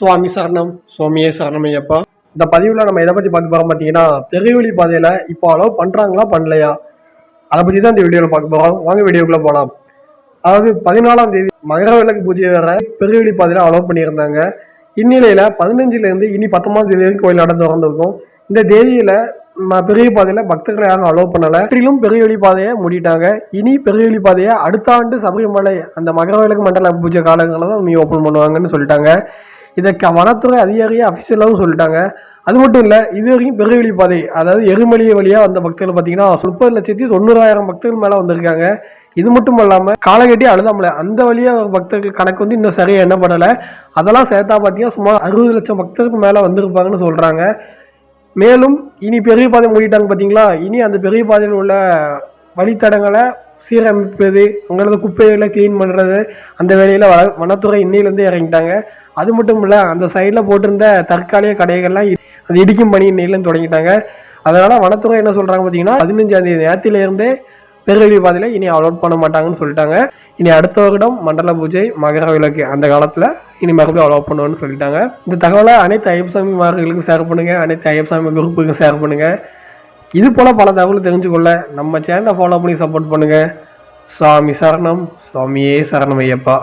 சுவாமி சரணம் சுவாமியே சரணம் ஐயப்பா இந்த பதிவில் நம்ம எதை பற்றி பார்க்க போகிறோம் பார்த்தீங்கன்னா பெரியவழி பாதையில் இப்போ அலோவ் பண்ணுறாங்களா பண்ணலையா? அதை பற்றி தான் இந்த வீடியோவில் பார்க்க போகிறோம் வாங்க வீடியோக்குள்ளே போகலாம் அதாவது பதினாலாம் தேதி மகர விளக்கு பூஜை வேற பெருவெளி பாதையில் அலோவ் பண்ணியிருந்தாங்க. இந்நிலையில் பதினஞ்சுலேருந்து இனி பத்தொன்பதாம் தேதி வரைக்கும் கோயில் நட திறந்திருக்கும். இந்த தேதியில் பெரிய பாதையில் பக்தர்களை யாரும் அலோவ் பண்ணலை. முற்றிலும் பெரிய பாதையை மூடிட்டாங்க. இனி பெரிய பாதையை அடுத்த ஆண்டு சபரிமலை அந்த மகர விளக்கு மண்டல பூஜை காலங்களில் தான் நீ ஓப்பன் பண்ணுவாங்கன்னு சொல்லிட்டாங்க. இதை க வனத்துறை அதிகாரியே அஃபிஷியலாகவும் சொல்லிட்டாங்க. அது மட்டும் இல்லை இது வரைக்கும் பெருவெளி பாதை அதாவது எருமலிய வழியாக வந்த பக்தர்கள் பார்த்தீங்கன்னா முப்பது லட்சத்தி தொண்ணூறாயிரம் பக்தர்கள் மேலே வந்திருக்காங்க. இது மட்டும் இல்லாமல் காலகட்டி அழுதாமலை அந்த வழியாக பக்தர்கள் கணக்கு வந்து இன்னும் சரியாக என்ன பண்ணலை அதெல்லாம் சேர்த்தா பார்த்தீங்கன்னா சுமார் அறுபது லட்சம் பக்தருக்கு மேலே வந்திருப்பாங்கன்னு சொல்கிறாங்க மேலும் இனி பெரிய பாதை மூடிட்டாங்க பார்த்தீங்களா இனி அந்த பெரிய பாதையில் உள்ள வழித்தடங்களை சீரமைப்பது உங்களது குப்பைகளை க்ளீன் பண்ணுறது அந்த வேலையில் வன வனத்துறை இன்னிலேருந்து இறங்கிட்டாங்க. அது மட்டும் இல்லை அந்த சைடில் போட்டிருந்த தற்காலிக கடைகள்லாம் இ- அது இடிக்கும் பணி இன்னிலேருந்து தொடங்கிட்டாங்க. அதனால் வனத்துறை என்ன சொல்கிறாங்க பார்த்தீங்கன்னா பதினஞ்சாந்தேதி நேரத்திலேருந்தே பேரழிவு பாதையில் இனி அலோட் பண்ண மாட்டாங்கன்னு சொல்லிட்டாங்க. இனி அடுத்த வருடம் மண்டல பூஜை மகர விளக்கு அந்த காலத்தில் இனி மறுபடியும் அலோவ் பண்ணுவோம்னு சொல்லிட்டாங்க. இந்த தகவலை அனைத்து ஐயப்பசாமி மார்களுக்கும் ஷேர் பண்ணுங்கள் அனைத்து ஐயப்பசாமி குரூப்புக்கும் ஷேர் பண்ணுங்கள் இது போல் பல தகவல் தெரிஞ்சுக்கொள்ள நம்ம சேனலை ஃபாலோ பண்ணி சப்போர்ட் பண்ணுங்கள் சுவாமி சரணம். சுவாமியே சரணம் ஐயப்பா.